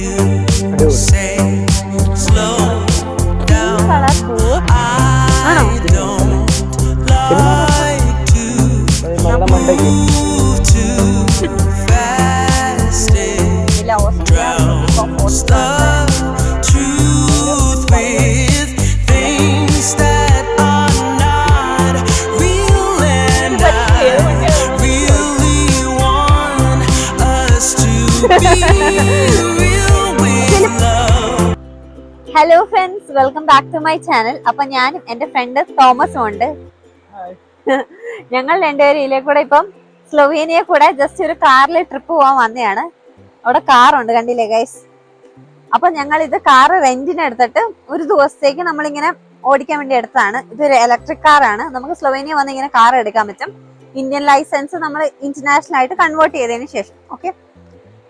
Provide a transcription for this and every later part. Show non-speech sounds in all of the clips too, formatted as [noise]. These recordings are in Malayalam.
you ടു മൈ ചാനൽ അപ്പൊ ഞാനും എന്റെ ഫ്രണ്ട് തോമസും ഉണ്ട്. ഞങ്ങൾ രണ്ടുപേരും ഇതിലെ കൂടെ ഇപ്പം സ്ലൊവേനിയ കൂടെ ജസ്റ്റ് ഒരു കാറിൽ ട്രിപ്പ് പോകാൻ വന്നതാണ് അവിടെ കാറുണ്ട് കണ്ടില്ലേ ഗൈസ് അപ്പൊ ഞങ്ങൾ ഇത് കാർ റെന്റിന് എടുത്തിട്ട് ഒരു ദിവസത്തേക്ക് നമ്മളിങ്ങനെ ഓടിക്കാൻ വേണ്ടി എടുത്തതാണ്. ഇതൊരു ഇലക്ട്രിക് കാറാണ് നമുക്ക് സ്ലൊവേനിയ വന്ന് ഇങ്ങനെ കാർ എടുക്കാൻ പറ്റും. ഇന്ത്യൻ ലൈസൻസ് നമ്മൾ ഇന്റർനാഷണൽ ആയിട്ട് കൺവേർട്ട് ചെയ്തതിന് ശേഷം ഓക്കെ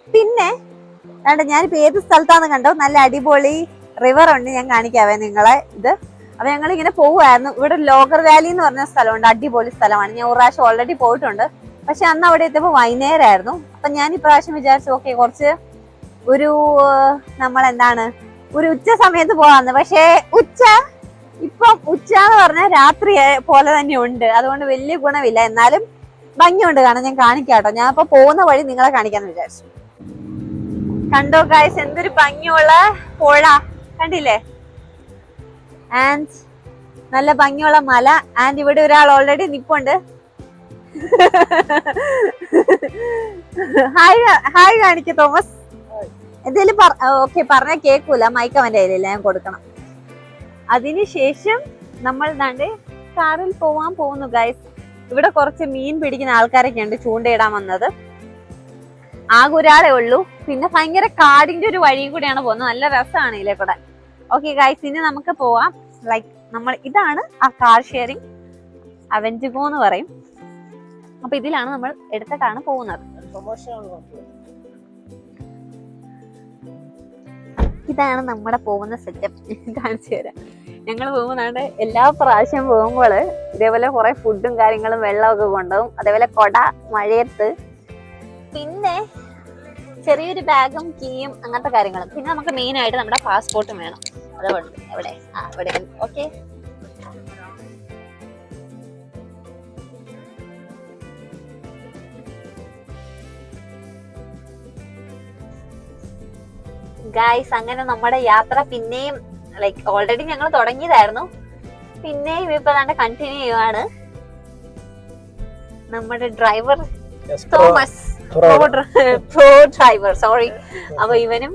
പിന്നെ ഞാനിപ്പോ ഏത് സ്ഥലത്താന്ന് കണ്ടോ? നല്ല അടിപൊളി റിവർ ഉണ്ട് ഞാൻ കാണിക്കാവേ നിങ്ങളെ ഇത്. അപ്പൊ ഞങ്ങൾ ഇങ്ങനെ പോവുമായിരുന്നു ഇവിടെ ലോഗർ വാലി എന്ന് പറഞ്ഞ സ്ഥലമുണ്ട് അടിപൊളി സ്ഥലമാണ്. ഞാൻ ഒരു പ്രാവശ്യം ഓൾറെഡി പോയിട്ടുണ്ട്. പക്ഷെ അന്ന് അവിടെ എത്തിയപ്പോൾ വൈകുന്നേരമായിരുന്നു. അപ്പൊ ഞാൻ ഇപ്രാവശ്യം വിചാരിച്ചു ഓക്കെ കുറച്ച് ഒരു നമ്മൾ എന്താണ് ഒരു ഉച്ച സമയത്ത് പോവാന്ന്. പക്ഷേ ഉച്ച ഇപ്പം ഉച്ച എന്ന് പറഞ്ഞാൽ രാത്രി പോലെ തന്നെ ഉണ്ട്. അതുകൊണ്ട് വലിയ ഗുണമില്ല. എന്നാലും ഭംഗിയുണ്ട് കാരണം ഞാൻ കാണിക്കാം കേട്ടോ ഞാൻ ഇപ്പൊ പോകുന്ന വഴി നിങ്ങളെ കാണിക്കാന്ന് വിചാരിച്ചു. കണ്ടോ കായ്സ് എന്തൊരു ഭംഗിയുള്ള പുഴ. കണ്ടില്ലേ? ആൻഡ് നല്ല ഭംഗിയുള്ള മല. ആൻഡ് ഇവിടെ ഒരാൾ ഓൾറെഡി നിപ്പുണ്ട്. ഹായ് ഹായ് കാണിക്ക തോമസ്. എന്തേലും ഓക്കെ പറഞ്ഞ കേക്കൂല. മൈക്ക് അവന്റെ കയ്യിലില്ല ഞാൻ കൊടുക്കണം. അതിനുശേഷം നമ്മൾ ദാണ്ട് കാറിൽ പോവാൻ പോകുന്നു ഗൈസ് ഇവിടെ കുറച്ച് മീൻ പിടിക്കുന്ന ആൾക്കാരൊക്കെ ഉണ്ട് ചൂണ്ടയിടാൻ വന്നത്. ആകെ ഒരാളെ ഉള്ളൂ. പിന്നെ ഭയങ്കര കാടിന്റെ ഒരു വഴിയും കൂടെയാണ് പോകുന്നത്. നല്ല രസമാണ് ഇതിലെ കൂടെ. ഓക്കെ ഗൈസ് ഇനി നമുക്ക് പോവാം. ലൈക്ക് നമ്മൾ ഇതാണ് ആ കാർ ഷെയറിംഗ് അവൻജുഗോ എന്ന് പറയും. അപ്പൊ ഇതിലാണ് നമ്മൾ എടുത്തിട്ടാണ് പോകുന്നത്. ഇതാണ് നമ്മുടെ പോകുന്ന സെറ്റപ്പ് കാണിച്ചു തരാം. ഞങ്ങൾ പോകുന്നതാണ്ട് എല്ലാ പ്രാവശ്യം പോകുമ്പോൾ ഇതേപോലെ കുറെ ഫുഡും കാര്യങ്ങളും വെള്ളമൊക്കെ കൊണ്ടുപോകും. അതേപോലെ കൊട മഴയത്ത്. പിന്നെ ചെറിയൊരു ബാഗും കീയും അങ്ങനത്തെ കാര്യങ്ങളും. പിന്നെ നമുക്ക് മെയിൻ ആയിട്ട് നമ്മുടെ പാസ്പോർട്ടും വേണം. ആ ഇവിടെ ഓക്കെ ഗായ്സ് അങ്ങനെ നമ്മുടെ യാത്ര പിന്നെയും ലൈക്ക് ഓൾറെഡി ഞങ്ങൾ തുടങ്ങിയതായിരുന്നു. പിന്നെയും ഇപ്പൊ തന്നെ കണ്ടിന്യൂ ചെയ്യുവാണ്. നമ്മുടെ driver Thomas pro pro driver sorry അപ്പൊ ഇവനും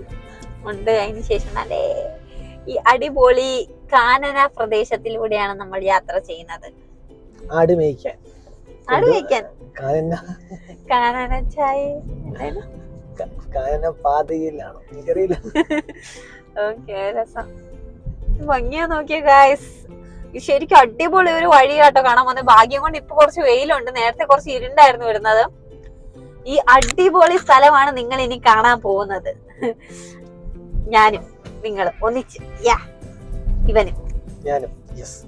ഉണ്ട്. അതിന് ശേഷം നല്ല ഈ അടിപൊളി കാനന പ്രദേശത്തിലൂടെയാണ് നമ്മൾ യാത്ര ചെയ്യുന്നത്. ആട് മേയ്ക്കാൻ. ആട് കഴിക്കാൻ കാനന. കാനന ചായ. എന്തായാലും കാനന പാതയിലാണ്. എനിക്കറിയില്ല. ഓക്കെ രസം. ഭംഗിയാ നോക്കിയ ഗായ്സ് ശരിക്കും അടിപൊളി ഒരു വഴി കേട്ടോ. കാണാൻ വന്നത് ഭാഗ്യം കൊണ്ട് ഇപ്പൊ കുറച്ച് വെയിലുണ്ട്. നേരത്തെ കുറച്ച് ഇരുണ്ടായിരുന്നു വരുന്നത്. ഈ അടിപൊളി സ്ഥലമാണ് നിങ്ങൾ ഇനി കാണാൻ പോകുന്നത്. ഞാനും. നിങ്ങളും ഒന്നിച്ച് യാ ഇവനും. ഞാനും യെസ്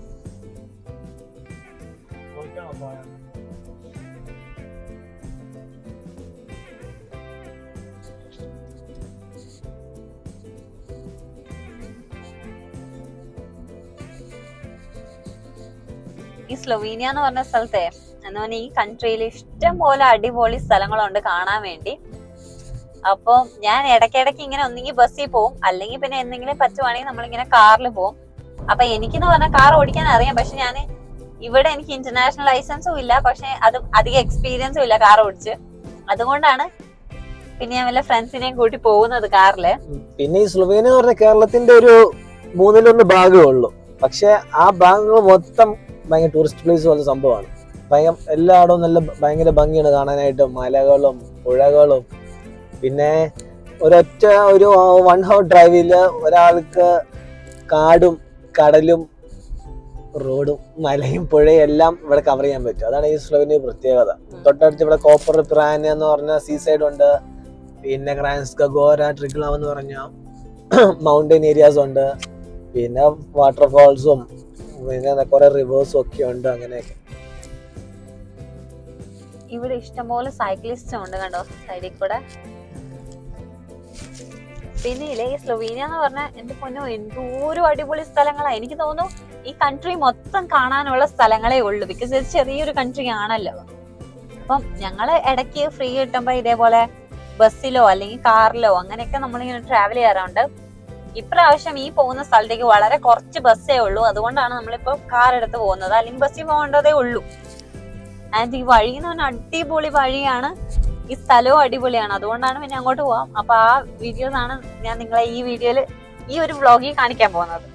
ഈ സ്ലൊവീനിയ എന്ന് പറഞ്ഞ സ്ഥലത്തെ എന്ന് പറഞ്ഞാൽ ഈ കൺട്രിയിൽ ഇഷ്ടം പോലെ അടിപൊളി സ്ഥലങ്ങളുണ്ട് കാണാൻ വേണ്ടി. അപ്പൊ ഞാൻ ഇടയ്ക്കിടയ്ക്ക് ഇങ്ങനെ ഒന്നെങ്കിൽ ബസ്സിൽ പോവും. അല്ലെങ്കിൽ പിന്നെ എന്തെങ്കിലും പറ്റുവാണെങ്കിൽ നമ്മളിങ്ങനെ കാറിൽ പോവും. അപ്പൊ എനിക്കെന്ന് പറഞ്ഞാൽ കാർ ഓടിക്കാൻ അറിയാം. പക്ഷെ ഞാൻ ഇവിടെ എനിക്ക് ഇന്റർനാഷണൽ ലൈസൻസും ഇല്ല. പക്ഷെ അത് അധികം എക്സ്പീരിയൻസും ഇല്ല കാർ ഓടിച്ച്. അതുകൊണ്ടാണ് പിന്നെ ഞാൻ വല്ല ഫ്രണ്ട്സിനെയും കൂട്ടി പോകുന്നത് കാറിൽ. പിന്നെ ഈ എന്ന് പറഞ്ഞ കേരളത്തിന്റെ ഒരു മൂന്നിലൊന്ന് ഭാഗമേ ഉള്ളൂ. പക്ഷെ ആ ഭാഗങ്ങൾ മൊത്തം ഭയങ്കര ടൂറിസ്റ്റ് പ്ലേസ് പോലെ സംഭവമാണ്. ഭയങ്കര എല്ലായിടവും നല്ല ഭയങ്കര ഭംഗിയാണ് കാണാനായിട്ട്. മലകളും പുഴകളും പിന്നെ ഒരൊറ്റ ഒരു വൺ ഹവർ ഡ്രൈവിൽ ഒരാൾക്ക് കാടും കടലും റോഡും മലയും പുഴയും എല്ലാം ഇവിടെ കവർ ചെയ്യാൻ പറ്റും. അതാണ് ഈ സ്ലോവിന് പ്രത്യേകത. തൊട്ടടുത്ത് ഇവിടെ കോപ്പർ പിറാന എന്ന് പറഞ്ഞ സീ സൈഡ് ഉണ്ട്. പിന്നെ ക്രാൻസ്ക ഗോര ട്രിഗ്ലാവ് എന്ന് പറഞ്ഞ മൗണ്ടൻ ഏരിയാസ് ഉണ്ട്. പിന്നെ വാട്ടർഫാൾസും പിന്നെ കുറെ റിവേഴ്സും ഒക്കെ ഉണ്ട് അങ്ങനെയൊക്കെ. ഇവിടെ ഇഷ്ടംപോലെ സൈക്ലിസ്റ്റ് ഉണ്ട് കണ്ടോ? സൈഡിൽ കൂടെ. പിന്നെ ഇല്ലേ ഈ സ്ലൊവീനിയ എന്ന് പറഞ്ഞാൽ എന്റെ പൊന്നോ എന്തോരം അടിപൊളി സ്ഥലങ്ങളാണ് എനിക്ക് തോന്നുന്നു ഈ കൺട്രി മൊത്തം കാണാനുള്ള സ്ഥലങ്ങളേ ഉള്ളൂ. ബിക്കോസ് ഇത് ചെറിയൊരു കൺട്രി ആണല്ലോ. അപ്പം ഞങ്ങൾ ഇടയ്ക്ക് ഫ്രീ കിട്ടുമ്പോ ഇതേപോലെ ബസ്സിലോ അല്ലെങ്കിൽ കാറിലോ അങ്ങനെയൊക്കെ നമ്മളിങ്ങനെ ട്രാവൽ ചെയ്യാറുണ്ട്. ഇപ്രാവശ്യം ഈ പോകുന്ന സ്ഥലത്തേക്ക് വളരെ കുറച്ച് ബസ്സേ ഉള്ളൂ. അതുകൊണ്ടാണ് നമ്മളിപ്പോ കാർ എടുത്ത് പോകുന്നത്. അല്ലെങ്കിൽ ബസ്സിൽ പോകേണ്ടതേ ഉള്ളൂ. ആൻഡ് ഈ വഴി എന്ന് പറഞ്ഞാൽ അടിപൊളി വഴിയാണ് ഈ സ്ഥലവും അടിപൊളിയാണ്. അതുകൊണ്ടാണ് പിന്നെ അങ്ങോട്ട് പോവാം. അപ്പൊ ആ വീഡിയോ ആണ് ഞാൻ നിങ്ങളെ ഈ വീഡിയോയിൽ ഈ ഒരു വ്ളോഗിൽ കാണിക്കാൻ പോകുന്നത്.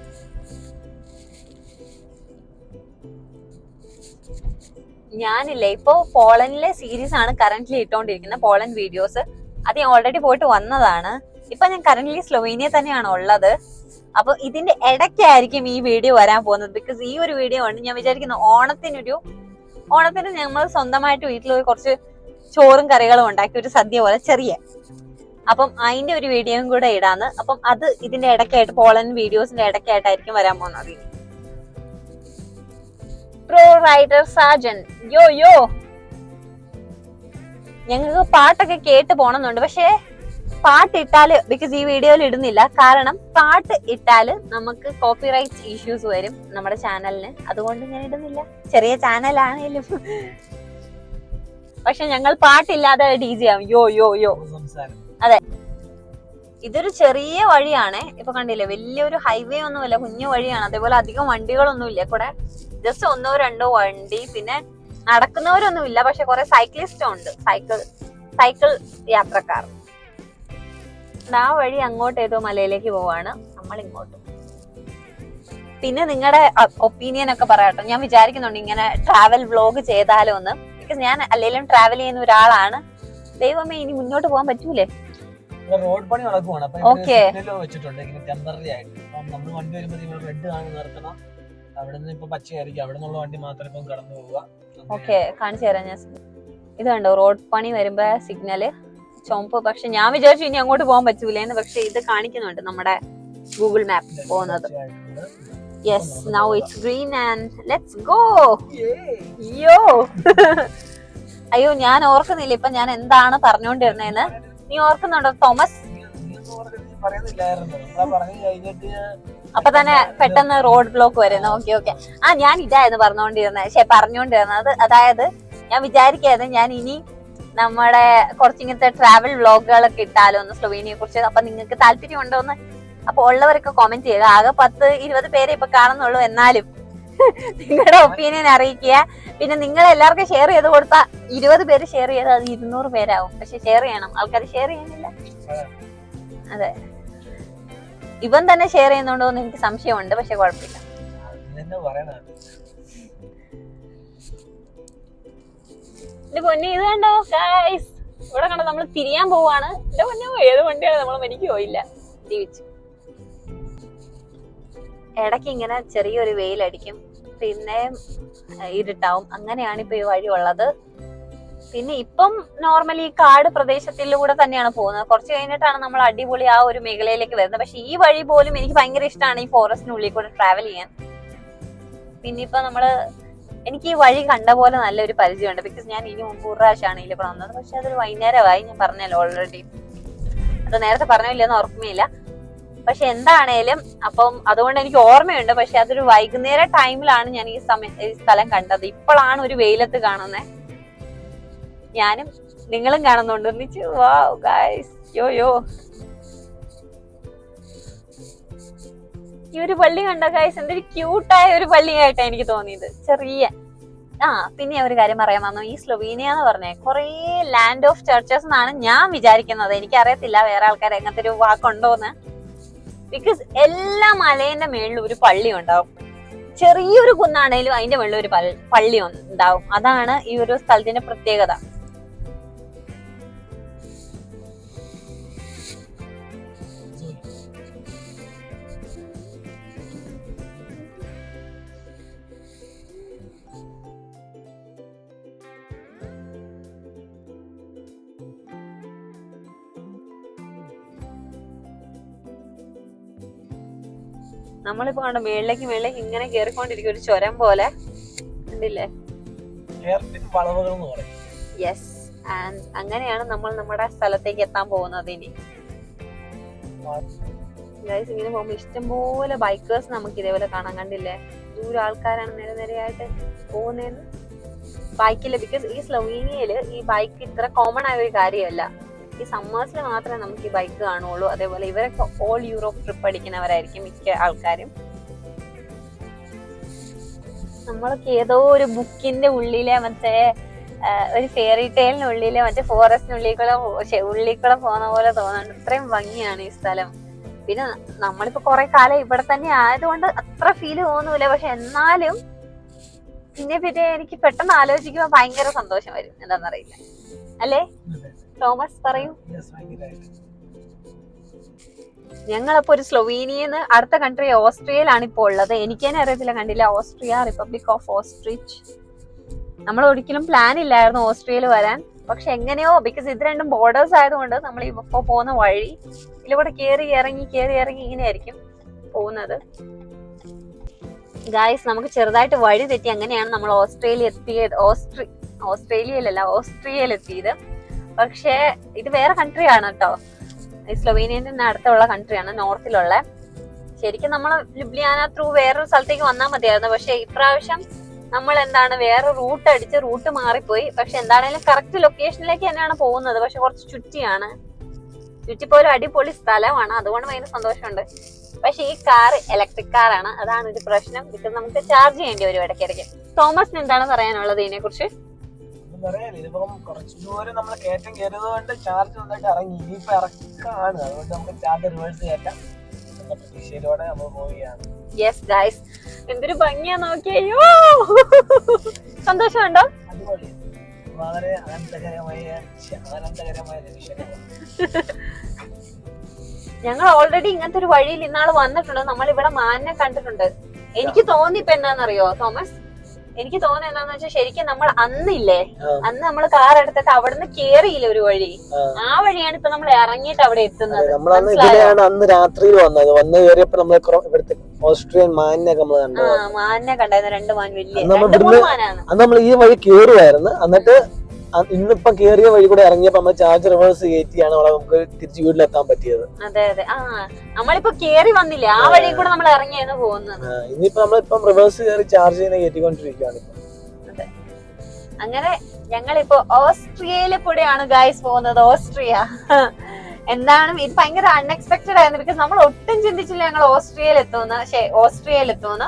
ഞാനില്ലേ ഇപ്പോ പോളണ്ടിലെ സീരീസ് ആണ് കറന്റ്ലി ഇട്ടുകൊണ്ടിരിക്കുന്നത് പോളൻ വീഡിയോസ് അത് ഞാൻ ഓൾറെഡി പോയിട്ട് വന്നതാണ്. ഇപ്പൊ ഞാൻ കറന്റ്ലി സ്ലോവീനിയ തന്നെയാണ് ഉള്ളത്. അപ്പൊ ഇതിന്റെ ഇടയ്ക്കായിരിക്കും ഈ വീഡിയോ വരാൻ പോകുന്നത്. ബിക്കോസ് ഈ ഒരു വീഡിയോ ഉണ്ട് ഞാൻ വിചാരിക്കുന്നു ഓണത്തിനൊരു ഓണത്തിന് ഞങ്ങൾ സ്വന്തമായിട്ട് വീട്ടിൽ കുറച്ച് ചോറും കറികളും ഉണ്ടാക്കി ഒരു സദ്യ പോലെ ചെറിയ. അപ്പം അതിന്റെ ഒരു വീഡിയോയും കൂടെ ഇടാന്ന്. അപ്പം അത് ഇതിന്റെ ഇടയ്ക്കായിട്ട് പോളൻ വീഡിയോസിന്റെ ഇടയ്ക്കായിട്ടായിരിക്കും വരാൻ പോകുന്നത്. പ്രോ റൈഡർ സാജൻ യോ യോ ഞങ്ങൾക്ക് പാട്ടൊക്കെ കേട്ട് പോണമെന്നുണ്ട് പക്ഷേ പാട്ട് ഇട്ടാൽ ബിക്കോസ് ഈ വീഡിയോയിൽ ഇടുന്നില്ല. കാരണം പാട്ട് ഇട്ടാൽ നമുക്ക് കോപ്പിറൈറ്റ് ഇഷ്യൂസ് വരും നമ്മുടെ ചാനലിന് അതുകൊണ്ട് ഞാൻ ഇടുന്നില്ല. ചെറിയ ചാനലാണേലും പക്ഷെ ഞങ്ങൾ പാട്ടില്ലാതെ ഡി ആവും. യോ യോ യോ. അതെ. ഇതൊരു ചെറിയ വഴിയാണ്. ഇപ്പൊ കണ്ടില്ലേ വലിയൊരു ഹൈവേ ഒന്നുമില്ല കുഞ്ഞു വഴിയാണ്. അതേപോലെ അധികം വണ്ടികളൊന്നുമില്ല. കൂടെ ജസ്റ്റ് ഒന്നോ രണ്ടോ വണ്ടി പിന്നെ നടക്കുന്നവരൊന്നുമില്ല. പക്ഷെ കുറെ സൈക്ലിസ്റ്റും ഉണ്ട്. സൈക്കിൾ സൈക്കിൾ യാത്രക്കാർ. ആ വഴി അങ്ങോട്ട് ഏതോ മലയിലേക്ക് പോവാണ്. നമ്മൾ ഇങ്ങോട്ട് പിന്നെ നിങ്ങളുടെ ഒപ്പീനിയൻ ഒക്കെ പറയാട്ടോ. ഞാൻ വിചാരിക്കുന്നുണ്ട് ഇങ്ങനെ ട്രാവൽ വ്ലോഗ് ചെയ്താലോ എന്ന്. ബിക്കോസ് ഞാൻ അല്ലെങ്കിലും ട്രാവൽ ചെയ്യുന്ന ഒരാളാണ്. ദൈവമേ ഇനി മുന്നോട്ട് പോകാൻ പറ്റൂലേ? റോഡ് പണി നടക്കുവാണ്. വെച്ചിട്ടുണ്ട്. ഇങ്ങനെ ടെമ്പററി ആയിട്ട്. നമ്മൾ വണ്ടി വരുമ്പോൾ റെഡ് കാണി നിർത്തണം അവിടെ നിന്ന് ഇപ്പൊ പച്ചയായിരിക്കും. അവിടെ നിന്നുള്ള വണ്ടി മാത്രം ഇപ്പം കടന്നു പോവുക. ഓക്കെ കാണിച്ചു തരാം ഞാൻ. ഇത് കണ്ടോ റോഡ് പണി വരുമ്പോ സിഗ്നൽ ചുമപ്പ്. പക്ഷെ ഞാൻ വിചാരിച്ചു ഇനി അങ്ങോട്ട് പോകാൻ പറ്റൂലേന്ന്. പക്ഷെ ഇത് കാണിക്കുന്നുണ്ട് നമ്മുടെ ഗൂഗിൾ മാപ്പ് പോകുന്നത്. Yes now it green and let's go അയ്യോ. [laughs] അയ്യോ ഞാൻ ഓർക്കുന്നില്ല. ഇപ്പൊ ഞാൻ എന്താണ് പറഞ്ഞുകൊണ്ടിരുന്നേന്ന് നീ ഓർക്കുന്നുണ്ടോ തോമസ്? അപ്പൊ തന്നെ പെട്ടെന്ന് റോഡ് ബ്ലോക്ക് വരുന്നു. ഓക്കെ ഓക്കെ ആ ഞാൻ ഇതായിരുന്നു പറഞ്ഞുകൊണ്ടിരുന്നത് പക്ഷെ പറഞ്ഞുകൊണ്ടിരുന്നത് അതായത് ഞാൻ വിചാരിക്കായിരുന്നു ഞാൻ ഇനി നമ്മുടെ കുറച്ചിങ്ങനത്തെ ട്രാവൽ വ്ളോഗുകളൊക്കെ ഇട്ടാലോ ഒന്ന് സ്ലൊവേനിയെ കുറിച്ച് അപ്പൊ നിങ്ങൾക്ക് താല്പര്യം ഉണ്ടോ എന്ന് അപ്പൊ ഉള്ളവരൊക്കെ കോമെന്റ് ചെയ്യുക. ആകെ പത്ത് ഇരുപത് പേരെ ഇപ്പൊ കാണുന്നുള്ളൂ എന്നാലും. നിങ്ങളുടെ ഒപ്പീനിയൻ അറിയിക്കുക. പിന്നെ നിങ്ങൾ എല്ലാവർക്കും ഷെയർ ചെയ്ത് കൊടുത്താൽ ഇരുപത് പേര് ഷെയർ ചെയ്താൽ അത് ഇരുന്നൂറ് പേരാവും. പക്ഷെ ഷെയർ ചെയ്യണം. ആൾക്കാർ ഷെയർ ചെയ്യുന്നില്ല. അതെ. ഇവൻ തന്നെ ഷെയർ ചെയ്യുന്നുണ്ടോ എന്ന് എനിക്ക് സംശയമുണ്ട്. പക്ഷെ കുഴപ്പമില്ല. എന്റെ പൊന്നെ ഇത് കണ്ടോ? ഗൈസ് ഇവിടെ കണ്ടോ നമ്മൾ തിരിയാൻ പോവാണ്. എന്റെ പൊന്നോ ഏത് വണ്ടിയാണ്? നമ്മൾ മരിക്കോ പോയില്ല. ജീവിച്ചു. ഇടയ്ക്ക് ഇങ്ങനെ ചെറിയൊരു വെയിലടിക്കും. പിന്നെ ഇരുട്ടാവും. അങ്ങനെയാണ് ഇപ്പൊ ഈ വഴി ഉള്ളത്. പിന്നെ ഇപ്പം നോർമലി കാട് പ്രദേശത്തിലൂടെ തന്നെയാണ് പോകുന്നത്. കുറച്ച് കഴിഞ്ഞിട്ടാണ് നമ്മൾ അടിപൊളി ആ ഒരു മേഖലയിലേക്ക് വരുന്നത്. പക്ഷെ ഈ വഴി പോലും എനിക്ക് ഭയങ്കര ഇഷ്ടമാണ് ഈ ഫോറസ്റ്റിനുള്ളിൽ കൂടെ ട്രാവൽ ചെയ്യാൻ. പിന്നെ ഇപ്പൊ നമ്മൾ എനിക്ക് ഈ വഴി കണ്ട പോലെ നല്ലൊരു പരിചയമുണ്ട്. ബിക്കോസ് ഞാൻ ഇനി മുമ്പ് പ്രാവശ്യമാണ് ഇതിൽ കൂടെ വന്നത്. പക്ഷെ അതൊരു വൈകുന്നേരമായി. ഞാൻ പറഞ്ഞല്ലോ ഓൾറെഡി അത് നേരത്തെ പറഞ്ഞില്ലെന്ന് ഓർമ്മയില്ല പക്ഷെ എന്താണേലും അപ്പം അതുകൊണ്ട് എനിക്ക് ഓർമ്മയുണ്ട്. പക്ഷെ അതൊരു വൈകുന്നേര ടൈമിലാണ് ഞാൻ ഈ സമയം ഈ സ്ഥലം കണ്ടത്. ഇപ്പോഴാണ് ഒരു വെയിലത്ത് കാണുന്നത് ഞാനും നിങ്ങളും കാണുന്നുണ്ട്. ഒന്നിച്ച് വാ ഗായ്സ് യോ യോ. ഈ ഒരു പള്ളി കണ്ട ഗായ്സ് എന്തൊരു ക്യൂട്ടായ ഒരു പള്ളിയായിട്ടാണ് എനിക്ക് തോന്നിയത്. ചെറിയ. ആ പിന്നെ ഒരു കാര്യം പറയാൻ വന്നു. ഈ സ്ലൊവീനിയ എന്ന് പറഞ്ഞേ കുറേ ലാൻഡ് ഓഫ് ചർച്ചസ് എന്നാണ് ഞാൻ വിചാരിക്കുന്നത്. എനിക്ക് എനിക്കറിയത്തില്ല വേറെ ആൾക്കാർ എങ്ങനത്തെ ഒരു വാക്കുണ്ടോന്ന്. ബിക്കോസ് എല്ലാ മലേന്റെ മേളിലും ഒരു പള്ളി ഉണ്ടാവും. ചെറിയൊരു കുന്നാണേലും അതിന്റെ മേളിൽ ഒരു പള്ളി ഉണ്ടാവും. അതാണ് ഈ ഒരു സ്ഥലത്തിന്റെ പ്രത്യേകത. നമ്മളിപ്പോ കണ്ട മേളിലേക്ക് മേളിലേക്ക് ഇങ്ങനെ കേറിക്കൊണ്ടിരിക്കും ഒരു ചുരം പോലെ കണ്ടില്ലേ? യെസ് ആൻഡ് അങ്ങനെയാണ് നമ്മൾ നമ്മുടെ സ്ഥലത്തേക്ക് എത്താൻ പോകുന്നത് ഇനി. ഗൈസ് ഇങ്ങനെ പോകുമ്പോൾ ഇഷ്ടംപോലെ ബൈക്കേഴ്സ് നമുക്ക് ഇതേപോലെ കാണാൻ കണ്ടില്ലേ? ദൂരം ആൾക്കാരാണ് നേരെ നേരെയായിട്ട് പോകുന്നതെന്ന്. ബൈക്കിൽ ബിക്കോസ് ഈ സ്ലോവീനിയയിൽ ഈ ബൈക്ക് ഇത്ര കോമൺ ആയ ഒരു കാര്യമല്ല. ഈ സമ്മേഴ്സിൽ മാത്രമേ നമുക്ക് ഈ ബൈക്ക് കാണുള്ളൂ അതേപോലെ ഇവരൊക്കെ ഓൾ യൂറോപ്പ് ട്രിപ്പ് അടിക്കുന്നവരായിരിക്കും മിക്ക ആൾക്കാരും. നമ്മളൊക്കെ ഏതോ ഒരു ബുക്കിന്റെ ഉള്ളിലെ മറ്റേ ഒരു ഫെയറി ടൈലിന്റെ ഉള്ളിലെ മറ്റേ ഫോറസ്റ്റിനുള്ളിൽ കൂടെ ഉള്ളിൽ കൂടെ പോകുന്ന പോലെ തോന്നുന്നുണ്ട്. ഇത്രയും ഭംഗിയാണ് ഈ സ്ഥലം. പിന്നെ നമ്മളിപ്പോ കുറെ കാലം ഇവിടെ തന്നെ ആയതുകൊണ്ട് അത്ര ഫീൽ തോന്നൂല. പക്ഷെ എന്നാലും പിന്നെ പിന്നെ എനിക്ക് പെട്ടെന്ന് ആലോചിക്കുമ്പോൾ ഭയങ്കര സന്തോഷം വരും. എന്താണെന്നറിയില്ല അല്ലേ? തോമസ് പറയൂ. ഞങ്ങളപ്പോ ഒരു സ്ലൊവീനിയെന്ന് അടുത്ത കൺട്രി ഓസ്ട്രിയയിലാണ് ഇപ്പോൾ ഉള്ളത്. എനിക്ക് തന്നെ അറിയത്തില്ല കണ്ടില്ല. ഓസ്ട്രിയ റിപ്പബ്ലിക് ഓഫ് ഓസ്ട്രിച്ച് നമ്മൾ ഒരിക്കലും പ്ലാൻ ഇല്ലായിരുന്നു ഓസ്ട്രിയയിൽ വരാൻ. പക്ഷെ എങ്ങനെയോ ബിക്കോസ് ഇത് രണ്ടും ബോർഡേഴ്സ് ആയതുകൊണ്ട് നമ്മൾ ഇപ്പൊ പോകുന്ന വഴി ഇതിലൂടെ കയറി ഇറങ്ങി കയറി ഇറങ്ങി ഇങ്ങനെയായിരിക്കും പോകുന്നത്. ഗായ്സ് നമുക്ക് ചെറുതായിട്ട് വഴി തെറ്റി അങ്ങനെയാണ് നമ്മൾ ഓസ്ട്രേലിയ എത്തിയത് ഓസ്ട്രി ഓസ്ട്രേലിയയിലല്ല ഓസ്ട്രിയയിൽ എത്തിയത് പക്ഷേ ഇത് വേറെ കൺട്രി ആണ് കേട്ടോ. ഈ സ്ലൊവേനിയന്റെ അടുത്തുള്ള കൺട്രിയാണ് നോർത്തിലുള്ള ശരിക്കും നമ്മൾ ലുബ്ലിയാന ത്രൂ വേറൊരു സ്ഥലത്തേക്ക് വന്നാൽ മതിയായിരുന്നു. പക്ഷേ ഇപ്രാവശ്യം നമ്മൾ എന്താണ് വേറെ റൂട്ട് അടിച്ച് റൂട്ട് മാറിപ്പോയി. പക്ഷെ എന്താണെങ്കിലും കറക്റ്റ് ലൊക്കേഷനിലേക്ക് തന്നെയാണ് പോകുന്നത്. പക്ഷെ കുറച്ച് ചുറ്റിയാണ്. ചുറ്റിപ്പോലും അടിപൊളി സ്ഥലമാണ്. അതുകൊണ്ട് ഭയങ്കര സന്തോഷമുണ്ട്. പക്ഷെ ഈ കാർ ഇലക്ട്രിക് കാറാണ് അതാണ് ഒരു പ്രശ്നം. ഇത് നമുക്ക് ചാർജ് ചെയ്യേണ്ടി വരും ഇടയ്ക്കിടയ്ക്ക്. തോമസിന് എന്താണ് പറയാനുള്ളത് ഇതിനെ കുറിച്ച് ഒന്നും പറയാനില്ല ഇതിപ്പം കുറച്ച് ദൂരം നമ്മൾ കയറ്റം കയറിയത് കൊണ്ട് ചാർജ് നന്നായിട്ട് ഇറങ്ങി. ഇനിയിപ്പോ ഇറക്കാണ്. അതുകൊണ്ട് നമുക്ക് ചാർജ് റിവേഴ്സ് കയറ്റാം. എന്ന പ്രതീക്ഷയിലൂടെ നമ്മൾ പോവുകയാണ്. യെസ് ഗൈസ് എന്തൊരു ഭംഗിയാ നോക്കിയോ. സന്തോഷമുണ്ടോ? അടിപൊളി. വളരെ ആനന്ദകരമായ ആനന്ദകരമായ നിമിഷങ്ങൾ ഞങ്ങൾ ഓൾറെഡി ഇങ്ങനത്തെ ഒരു വഴിയിൽ ഇന്നാൾ വന്നിട്ടുണ്ട്. നമ്മൾ ഇവിടെ മാനിനെ കണ്ടിട്ടുണ്ട്. എനിക്ക് തോന്നിപ്പോ എന്താണെന്നറിയോ തോമസ്? എനിക്ക് തോന്നുന്നത് എന്താന്ന് വെച്ചാൽ ശരിക്കും നമ്മൾ അന്നില്ലേ. അന്ന് നമ്മൾ കാർ എടുത്തിട്ട് അവിടുന്ന് കേറിയില്ല ഒരു വഴി? ആ. വഴിയാണ് ഇപ്പൊ നമ്മൾ ഇറങ്ങിയിട്ട് അവിടെ എത്തുന്നത്. നമ്മളന്ന്? ഇതിലെയാണ് അന്ന് രാത്രിയിൽ വന്നത്. വന്ന് കയറിയപ്പോ നമ്മൾ ഇവിടുത്തെ ഓസ്ട്രിയൻ മാനിനെയൊക്കെ നമ്മൾ ആ കണ്ടത് മാനിനെ കണ്ടായിരുന്നു രണ്ട് മാൻ വലിയ. അന്ന് നമ്മൾ മൂന്ന് ഈ വഴി കേറുമായിരുന്നു എന്നിട്ട് ഇന്നിപ്പം കേറിയ വഴി കൂടെ ഇറങ്ങിയപ്പോ നമ്മൾ ചാർജ് റിവേഴ്സ് കയറ്റിയാണ് അവിടെ നമുക്ക് തിരിച്ചു വീട്ടിലെത്താൻ പറ്റിയത്. അതെ അതെ. ആ നമ്മളിപ്പോ കേറി വന്നില്ലേ? ആ വഴി കൂടെ നമ്മൾ ഇറങ്ങിയാണ് പോകുന്നത്. ആ, ഇനിയിപ്പോ നമ്മളിപ്പം റിവേഴ്സ് കയറി ചാർജ് ചെയ്യുന്ന കയറ്റിക്കൊണ്ടിരിക്കുകയാണ് അങ്ങനെ ഞങ്ങളിപ്പോ ഓസ്ട്രിയയിൽ കൂടെയാണ് ഗായ്സ് പോകുന്നത് ഓസ്ട്രിയ. എന്താണ് ഇത് ഭയങ്കര അൺഎക്സ്പെക്ടഡ് ആയിരുന്നു. ബിക്കോസ് നമ്മൾ ഒട്ടും ചിന്തിച്ചില്ല ഞങ്ങൾ ഓസ്ട്രിയയിൽ എത്തുമെന്ന് പക്ഷേ ഓസ്ട്രിയയിൽ എത്തുമെന്ന്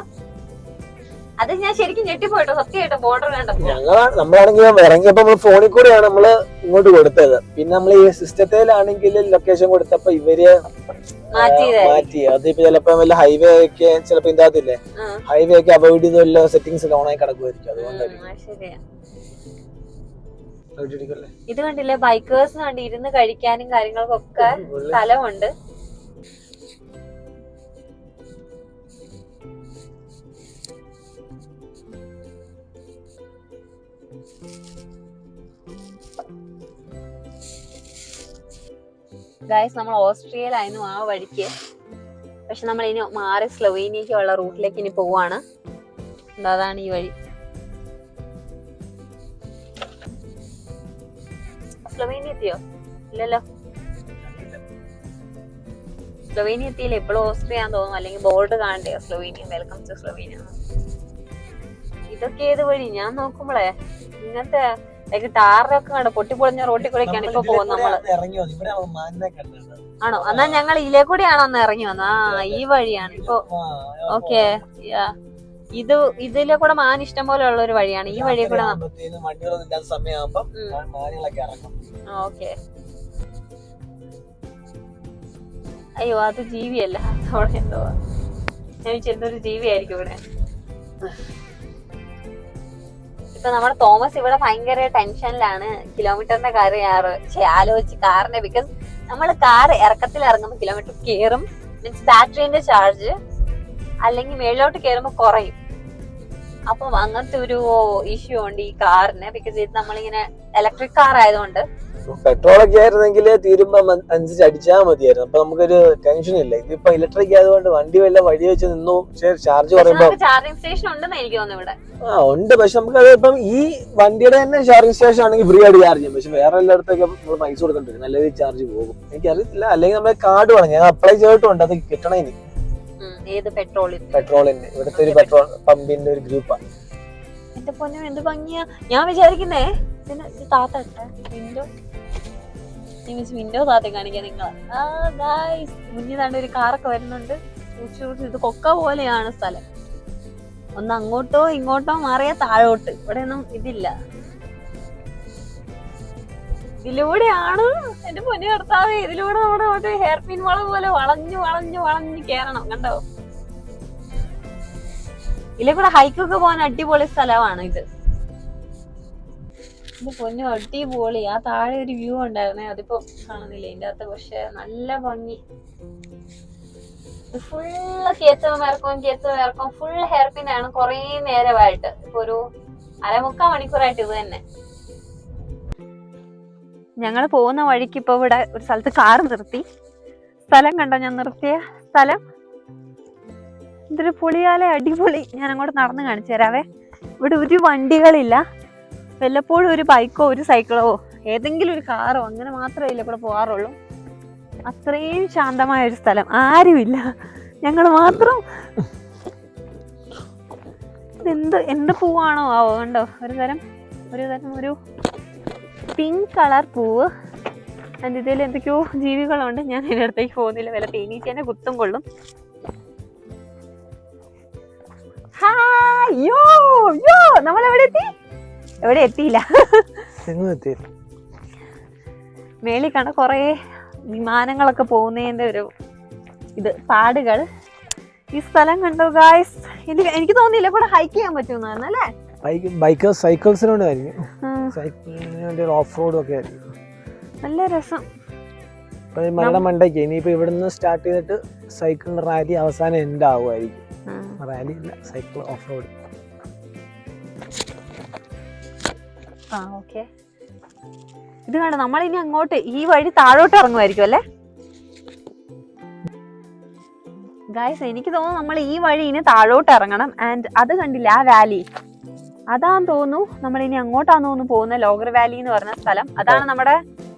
അത് ഞാൻ ശരിക്കും ഞെട്ടിപ്പോയിട്ടോ സത്യമായിട്ട്? ബോർഡർ കണ്ടപ്പോ ഞങ്ങളാണ് നമ്മളാണെങ്കിൽ ഇറങ്ങിയപ്പോ നമ്മൾ ഫോണിൽ കൂടെയാണ് നമ്മൾ ഇങ്ങോട്ട് കൊടുത്തത്. പിന്നെ നമ്മൾ ഈ സിസ്റ്റത്തിലാണെങ്കിൽ ലൊക്കേഷൻ കൊടുത്തപ്പോ ഇവർ മാറ്റി. അതിപ്പോ ചിലപ്പോ വല്ല ഹൈവേ ഒക്കെ ചിലപ്പോ ആ. ഹൈവേ ഒക്കെ അവോയ്ഡ് ചെയ്ത് വല്ല സെറ്റിംഗ്സ് ഓൺ ആയി കിടക്കുമായിരിക്കും അതുകൊണ്ടായിരിക്കും. ഇത് കണ്ടില്ലേ ബൈക്കേഴ്സ് കണ്ട് ഇരുന്ന് കഴിക്കാനും കാര്യങ്ങൾക്കൊക്കെ സ്ഥലമുണ്ട്. ഗായ്സ് നമ്മൾ ഓസ്ട്രിയയിലായിരുന്നു ആ വഴിക്ക്. പക്ഷെ നമ്മൾ ഇനി മാറി സ്ലൊവേനിയക്കുള്ള റൂട്ടിലേക്ക് ഇനി പോവാണ്. അതാണ് ഈ വഴി. സ്ലോവേനിയ എത്തിയോ? ഇല്ലല്ലോ. സ്ലോവേനിയ എത്തിയില്ല? ഇപ്പോഴും ഓസ്ട്രിയ തോന്നുന്നു. അല്ലെങ്കിൽ ബോർഡ് കാണണ്ടേ? സ്ലോവേനിയ വെൽക്കം ടു സ്ലോവേനിയ ഇതൊക്കെ ഏത് വഴി? ഞാൻ നോക്കുമ്പോളേ ഇങ്ങനത്തെ ലൈക്ക് ടാറിലൊക്കെ കണ്ട് പൊട്ടിപ്പൊളിഞ്ഞ റോട്ടിൽ കൂടെയൊക്കെയാണ് ഇപ്പൊ പോകുന്നത് നമ്മൾ. ആണോ? എന്നാ ഞങ്ങൾ ഇതിലെ കൂടെയാണോ ഒന്ന് ഇറങ്ങി വന്നത്. ആ ഈ വഴിയാണ്. ഇപ്പൊ ഓക്കെ. ഇത് ഇതിലെ കൂടെ മാൻ ഇഷ്ടം പോലെ ഉള്ള ഒരു വഴിയാണ്. ഈ വഴിയെ കൂടെ ഓക്കെ. അയ്യോ അത് ജീവിയല്ല. അവിടെ എന്തോ. ഞാൻ വിചാരിച്ചു ജീവിയായിരിക്കും ഇവിടെ. ഇപ്പൊ നമ്മുടെ തോമസ് ഇവിടെ ഭയങ്കര ടെൻഷനിലാണ് കിലോമീറ്ററിന്റെ കാര്യം ആലോചിച്ച് കാറിന്റെ ബിക്കോസ് നമ്മൾ കാർ ഇറക്കത്തിൽ ഇറങ്ങുമ്പോൾ കിലോമീറ്റർ കയറും മീൻസ് ബാറ്ററിന്റെ ചാർജ് അല്ലെങ്കിൽ മേളിലോട്ട് കയറുമ്പോൾ കുറയും. അപ്പം അങ്ങനത്തെ ഒരു ഇഷ്യൂ ഉണ്ട് ഈ കാറിന് ബിക്കോസ് ഇത് നമ്മളിങ്ങനെ ഇലക്ട്രിക് കാർ ആയതുകൊണ്ട് പെട്രോൾ ഒക്കെ ആയിരുന്നെങ്കിൽ തീരുമ്പോ അനുസരിച്ച് അടിച്ചാൽ മതിയായിരുന്നു. അപ്പൊ നമുക്കൊരു ടെൻഷൻ ഇല്ല. ഇതിപ്പോ ഇലക്ട്രിക് ആയതുകൊണ്ട് വണ്ടി വല്ല വഴി വെച്ച് നിന്നു പക്ഷേ ചാർജ് പറയുമ്പോൾ ചാർജിംഗ് സ്റ്റേഷൻ ഉണ്ടെന്ന് എനിക്ക് തോന്നുന്നു ഇവിടെ. ആ ഉണ്ട്. പക്ഷെ നമുക്ക് അത് ഇപ്പം ഈ വണ്ടിയുടെ തന്നെ ചാർജിംഗ് സ്റ്റേഷൻ ആണെങ്കിൽ ഫ്രീ ആയിട്ട് ചാർജ് ചെയ്യും. പക്ഷെ വേറെ എല്ലായിടത്തേക്കും നമ്മൾ പൈസ കൊടുക്കേണ്ടി വരും നല്ല രീതിയിൽ ചാർജ് പോകും. എനിക്ക് അറിയത്തില്ല അല്ലെങ്കിൽ നമ്മൾ കാർഡ് വേണം. ഞാൻ അപ്ലൈ ചെയ്തിട്ടുണ്ട്. അത് കിട്ടണേ ഇനി. ഏത് പെട്രോളിന്റെ ഇവിടുത്തെ ഒരു പെട്രോൾ പമ്പിന്റെ ഒരു ഗ്രൂപ്പാണ് എന്റെ പൊന്നും എന്ത് ഭംഗിയാ. ഞാൻ വിചാരിക്കുന്നേ പിന്നെ താത്തട്ടെ താത്ത ഇട്ടെ വിൻഡോ താത്ത കാണിക്കാൻ നിങ്ങൾ. മുന്നിൽ താണ്ട് ഒരു കാറൊക്കെ വരുന്നുണ്ട്. സൂക്ഷിച്ച് ഇത് കൊക്ക പോലെയാണ് സ്ഥലം. ഒന്ന് അങ്ങോട്ടോ ഇങ്ങോട്ടോ മാറിയ താഴോട്ട്. ഇവിടെ ഒന്നും ഇതില്ല. ഇതിലൂടെയാണ് എന്റെ പൊന്നു കർത്താവേ ഇതിലൂടെ നമ്മുടെ മറ്റേ ഹെയർ പിൻ വള പോലെ വളഞ്ഞു വളഞ്ഞു വളഞ്ഞു കേറണം കണ്ടോ? ഇതിലെ കൂടെ ഹൈക്കൊക്കെ പോകാൻ അടിപൊളി സ്ഥലമാണ് ഇത്. ഇത് പൊന്നു അടിപൊളി. ആ താഴെ ഒരു വ്യൂ ഉണ്ടായിരുന്നേ അതിപ്പോ കാണുന്നില്ല? ഇതിന്റെ അകത്ത് പക്ഷെ നല്ല ഭംഗി. ഫുള്ള് കേച്ചവും ഇറക്കും കേച്ചവും ഇറക്കും ഫുൾ ഹെയർ കൊറേ ആണ് കുറേ നേരമായിട്ട്. ഇപ്പൊ ഒരു അരമുക്കാൽ മണിക്കൂറായിട്ട് ഇത് തന്നെ. ഞങ്ങൾ പോകുന്ന വഴിക്ക് ഇപ്പൊ ഇവിടെ ഒരു സ്ഥലത്ത് കാർ നിർത്തി. സ്ഥലം കണ്ടോ ഞാൻ നിർത്തിയ സ്ഥലം? ഇതൊരു പുളിയാലെ അടിപൊളി. ഞാൻ അങ്ങോട്ട് നടന്ന് കാണിച്ചു തരാവേ. ഇവിടെ ഒരു വണ്ടികളില്ല. വല്ലപ്പോഴും ഒരു ബൈക്കോ ഒരു സൈക്കിളോ ഏതെങ്കിലും ഒരു കാറോ അങ്ങനെ മാത്രമേ ഇല്ല ഇവിടെ പോകാറുള്ളൂ അത്രയും ശാന്തമായ ഒരു സ്ഥലം. ആരുമില്ല. ഞങ്ങൾ മാത്രം. എന്ത് എന്ത് പൂവാണോ ആവോ? കണ്ടോ? ഒരു തരം ഒരു തരം ഒരു പിങ്ക് കളർ പൂവ്. അതിന്റെ ഇതിൽ എന്തൊക്കെയോ ജീവികളുണ്ട്. ഞാൻ അതിന്റെ അടുത്തേക്ക് പോകുന്നില്ല. വില തേനീച്ചേനെ കുത്തും കൊള്ളും. ഹായ് യോ യോ നമ്മൾ എവിടെ എത്തി എവിടെ എത്തിയില്ല. മേളിൽ കണ്ട കുറേ വിമാനങ്ങളൊക്കെ പോകുന്നതിന്റെ ഒരു ഇത് പാടുകൾ. ഈ സ്ഥലം കണ്ടോ ഗായ്സ് എനിക്ക് തോന്നിയില്ല കൂടെ ഹൈക്ക് ചെയ്യാൻ പറ്റുമെന്നായിരുന്നു അല്ലേ? ബൈക്ക് വേണ്ടി ഓഫ് റോഡും ഒക്കെ ആയിരിക്കും. നല്ല രസം. മലയുടെ മണ്ടയ്ക്ക് ഇനിയിപ്പോ ഇവിടുന്ന് സ്റ്റാർട്ട് ചെയ്തിട്ട് സൈക്കിളിന്റെ റാലി അവസാനം എൻഡ് ആവുമായിരിക്കും. റാലി ഇല്ല സൈക്കിൾ ഓഫ് റോഡ് ആ ഓക്കെ ഇത് കണ്ടോ ഇനി അങ്ങോട്ട് ഈ വഴി താഴോട്ട് ഇറങ്ങുമായിരിക്കും അല്ലേ? ഗായ്സ് എനിക്ക് തോന്നുന്നു നമ്മൾ ഈ വഴി ഇനി താഴോട്ട് ഇറങ്ങണം. ആൻഡ് അത് കണ്ടില്ല ആ വാലി അതാന്ന് തോന്നുന്നു നമ്മൾ ഇനി അങ്ങോട്ടാന്ന് തോന്നുന്നു പോകുന്ന ലോഗർ വാലി എന്ന് പറഞ്ഞ സ്ഥലം. അതാണ് നമ്മുടെ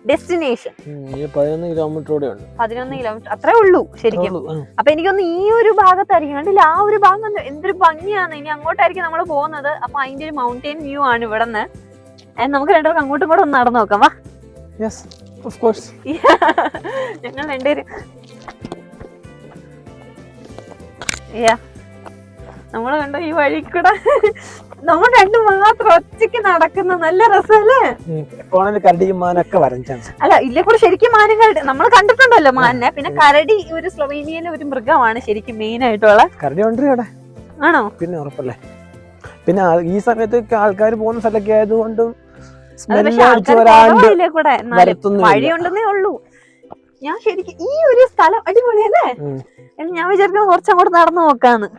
ഡെസ്റ്റിനേഷൻ പതിനൊന്ന് കിലോമീറ്റർ ഉണ്ട്. പതിനൊന്ന് കിലോമീറ്റർ അത്രേ ഉള്ളൂ ശരിക്കും. അപ്പൊ എനിക്കൊന്ന് ഈ ഒരു ഭാഗത്തായിരിക്കും കണ്ടില്ല ആ ഒരു ഭാഗം എന്തൊരു ഭംഗിയാണ്. ഇനി അങ്ങോട്ടായിരിക്കും നമ്മൾ പോകുന്നത്. അപ്പൊ അതിന്റെ ഒരു മൗണ്ടൈൻ വ്യൂ ആണ് ഇവിടെ നിന്ന് നമുക്ക് രണ്ടുപേർക്ക് അങ്ങോട്ടും കൂടെ ഒന്ന് നടന്നു നോക്കാം. വാ. യെസ് ഓഫ് കോഴ്സ് ഞങ്ങൾ രണ്ടുപേരും. യാ. നമ്മൾ കണ്ടോ ഈ വഴി കൂടെ? നമ്മൾ രണ്ടും മാത്രം ഒറ്റയ്ക്ക് നടക്കുന്ന. നല്ല രസമല്ലേ? അല്ല ഇല്ല കൂടെ ശരിക്കും മാനങ്ങൾ നമ്മൾ കണ്ടിട്ടുണ്ടല്ലോ മാനിനെ പിന്നെ കരടി ഒരു സ്ലൊവേനിയയിലെ ഒരു മൃഗമാണ് ശരിക്കും മെയിൻ ആയിട്ടുള്ള. കരടി ഉണ്ട് ആണോ? പിന്നെ ഉറപ്പല്ലേ? പിന്നെ ഈ സമയത്തൊക്കെ ആൾക്കാർ പോകുന്ന സ്ഥലമൊക്കെ ആയതുകൊണ്ടും വഴിയുണ്ടെന്നേ ഉള്ളൂ. ഞാൻ ശരിക്കും ഈ ഒരു സ്ഥലം അടിപൊളിയല്ലേ. എന്ന് ഞാൻ വിചാരിക്കുന്നു കുറച്ചങ്ങോട്ട് നടന്നു നോക്കാന്ന്.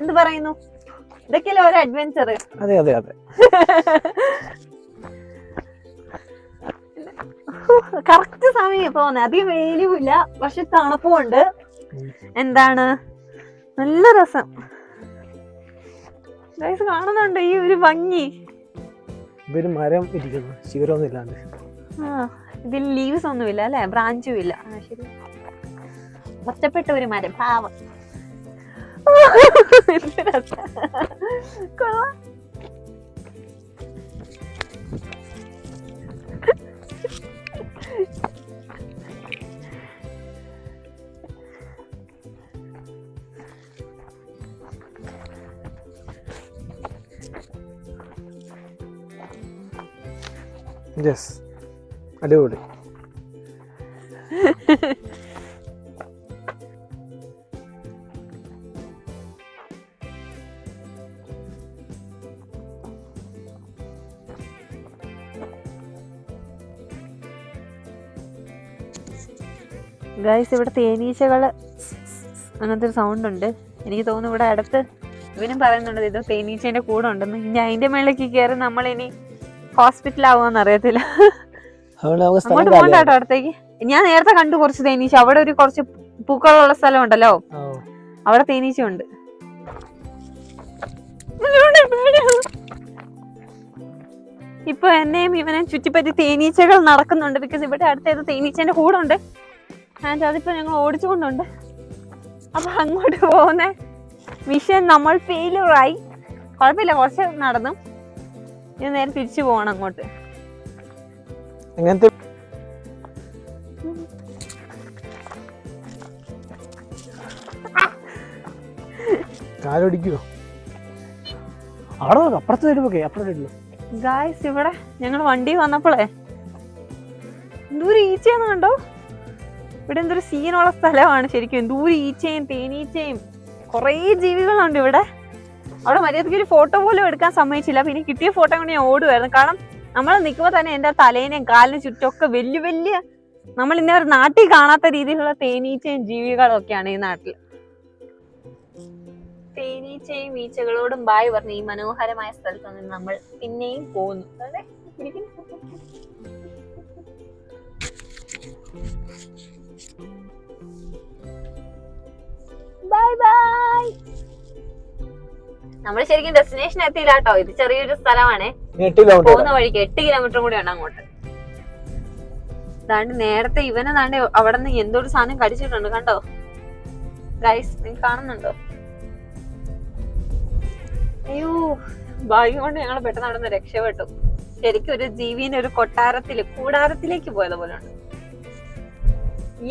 എന്ത് പറയുന്നു? ഇതൊക്കെയല്ലേ ഒരു അഡ്വഞ്ചർ അതെ അതെ അതെ. കറക്റ്റ് സമയം പോന്നെ അധികം വെയിലുമില്ല പക്ഷെ തണുപ്പും ഉണ്ട് എന്താണ്? നല്ല രസം. കാണുന്നുണ്ട് ഈ ഒരു ഭംഗി? ഇതൊരു മരം ഇരിക്കുന്നു. ശിവരൊന്നും ഇല്ലാണ്ട്. ഇതിൽ ലീവ്സ് ഒന്നുമില്ല അല്ലെ? ബ്രാഞ്ചും ഇല്ല. ശരി. ഒറ്റപ്പെട്ട ഒരു മരം. പാവം. കൊള്ളാം. യെസ് അടിപൊളി. ഗൈസ് ഇവിടെ തേനീച്ചകൾ അങ്ങനത്തെ ഒരു സൗണ്ട് ഉണ്ട്. എനിക്ക് തോന്നുന്നു ഇവിടെ അടുത്ത് ഇവനും പറയുന്നുണ്ട് ഇത് തേനീച്ചേന്റെ കൂടെ ഉണ്ടെന്ന്. ഇനി അതിന്റെ മേളിലേക്ക് കയറി നമ്മളിനി ഹോസ്പിറ്റൽ ആവുമെന്ന് അറിയത്തില്ല അങ്ങോട്ട് പോകണ്ട കേട്ടോ അടുത്തേക്ക്. ഞാൻ നേരത്തെ കണ്ടു കുറച്ച് തേനീച്ച. അവിടെ ഒരു കുറച്ച് പൂക്കളുള്ള സ്ഥലം ഉണ്ടല്ലോ അവിടെ തേനീച്ച ഉണ്ട് ഇപ്പൊ എന്നെയും ഇവനെ ചുറ്റിപ്പറ്റി തേനീച്ചകൾ നടക്കുന്നുണ്ട്. ബിക്കോസ് ഇവിടെ അടുത്തേത് തേനീച്ചന്റെ കൂടുണ്ട്. ആൻഡ് അതിപ്പോ ഞങ്ങൾ ഓടിച്ചുകൊണ്ടുണ്ട്. അപ്പൊ അങ്ങോട്ട് പോകുന്ന മിഷൻ നമ്മൾ ഫെയിലിയർ ആയി കുഴപ്പമില്ല കുറച്ച് നടന്നു. ഇനി നേരെ തിരിച്ചു പോകണം അങ്ങോട്ട്. കാലൊടിക്കുവോ? അവിടെ അപ്പുറത്തെ ഗായ്സ് ഇവിടെ ഞങ്ങൾ വണ്ടി വന്നപ്പോഴേ എന്തോരു ഈച്ചയെന്ന് കണ്ടോ? ഇവിടെ എന്തൊരു സീനുള്ള സ്ഥലമാണ് ശരിക്കും. എന്തോരു ഈച്ചയും തേനീച്ചയും കുറേ ജീവികളുണ്ട് ഇവിടെ. അവിടെ മര്യാദയ്ക്ക് ഒരു ഫോട്ടോ പോലും എടുക്കാൻ സമ്മതിച്ചില്ല. പിന്നെ കിട്ടിയ ഫോട്ടോ കൊണ്ട് ഞാൻ ഓടുമായിരുന്നു കാരണം നമ്മൾ നിൽക്കുമ്പോൾ തന്നെ എന്റെ തലേനെയും കാലിനും ചുറ്റുമൊക്കെ വലിയ വലിയ നമ്മൾ ഇന്നേ ഒരു നാട്ടിൽ കാണാത്ത രീതിയിലുള്ള തേനീച്ചയും ജീവികളും ഒക്കെയാണ് ഈ നാട്ടിൽ തേനീച്ചയും ഈച്ചകളോടും ബായ് പറഞ്ഞ് ഈ മനോഹരമായ സ്ഥലത്ത് നിന്ന് നമ്മൾ പിന്നെയും പോകുന്നു. Bye bye. നമ്മൾ ശരിക്കും ഡെസ്റ്റിനേഷൻ എത്തിയില്ല കേട്ടോ ഇത് ചെറിയൊരു സ്ഥലമാണ്. പോകുന്ന വഴിക്ക് എട്ട് കിലോമീറ്റർ കൂടി ഉണ്ട് അങ്ങോട്ട്. ദാണ്ട് നേരത്തെ ഇവനെ ദാണ്ട് അവിടെ നിന്ന് എന്തോ സാധനം കടിച്ചിട്ടുണ്ട് കണ്ടോ? ഗൈസ് നിങ്ങൾ കാണുന്നുണ്ടോ? അയ്യോ ഭാഗ്യം കൊണ്ട് ഞങ്ങൾ പെട്ടെന്ന് അവിടെ നിന്ന് രക്ഷപ്പെട്ടു. ശരിക്കും ഒരു ജീവിന്റെ ഒരു കൊട്ടാരത്തിൽ കൂടാരത്തിലേക്ക് പോയത് പോലെ ഉണ്ട്.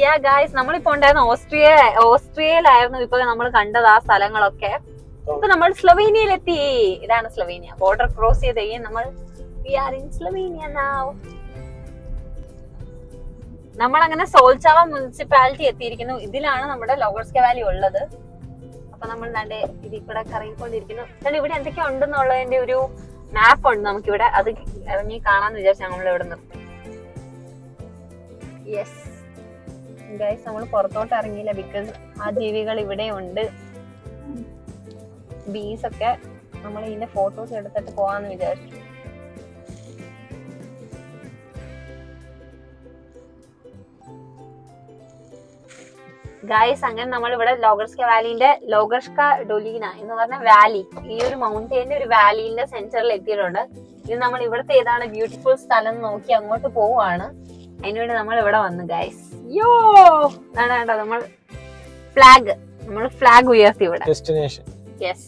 യാ ഗായ്സ് നമ്മളിപ്പോ ഉണ്ടായിരുന്ന ഓസ്ട്രിയ ഓസ്ട്രിയയിലായിരുന്നു ഇപ്പൊ നമ്മൾ കണ്ടത് ആ സ്ഥലങ്ങളൊക്കെ. ഇപ്പൊ നമ്മൾ സ്ലൊവേനിയയിലെത്തി. ഇതാണ് സ്ലൊവേനിയ. ബോർഡർ ക്രോസ് ചെയ്ത് നമ്മൾ വി ആർ ഇൻ സ്ലൊവേനിയ നാവ് നമ്മൾ അങ്ങനെ സോൾച്ചാവ മുനിസിപ്പാലിറ്റി എത്തിയിരിക്കുന്നു. ഇതിലാണ് നമ്മുടെ ലോഗർസ്ക വാലി ഉള്ളത്. അപ്പൊ നമ്മൾ നല്ല ഇതിൽ കൂടെ കറങ്ങിക്കൊണ്ടിരിക്കുന്നു. കാരണം ഇവിടെ എന്തൊക്കെ ഉണ്ടെന്നുള്ളതിന്റെ ഒരു മാപ്പ് ഉണ്ട് നമുക്കിവിടെ. അത് ഇറങ്ങി കാണാന്ന് വിചാരിച്ചു നമ്മൾ ഇവിടെ നിർത്തി. യെസ് നമ്മൾ പുറത്തോട്ട് ഇറങ്ങിയില്ല ബിക്കോസ് ആ ജീവികൾ ഇവിടെ ഉണ്ട്. ബീസ് ഒക്കെ നമ്മൾ ഇതിന്റെ ഫോട്ടോസ് എടുത്തിട്ട് പോവാന്ന് വിചാരിച്ചു. ഗായ്സ് അങ്ങനെ നമ്മൾ ഇവിടെ ലോഗർസ്ക വാലിന്റെ ലോഗർസ്ക ഡൊലീന എന്ന് പറഞ്ഞ വാലി ഈ ഒരു മൗണ്ടൈന്റെ ഒരു വാലിന്റെ സെന്ററിൽ എത്തിയിട്ടുണ്ട്. ഇത് നമ്മൾ ഇവിടുത്തെ ഏതാണ് ബ്യൂട്ടിഫുൾ സ്ഥലം നോക്കി അങ്ങോട്ട് പോവാണ് അതിനുവേണ്ടി നമ്മൾ ഇവിടെ വന്നു ഗായ്സ് യോ അതാണ് കേട്ടോ നമ്മൾ ഫ്ലാഗ് നമ്മൾ ഫ്ലാഗ് ഉയർത്തി ഇവിടെ. Destination yes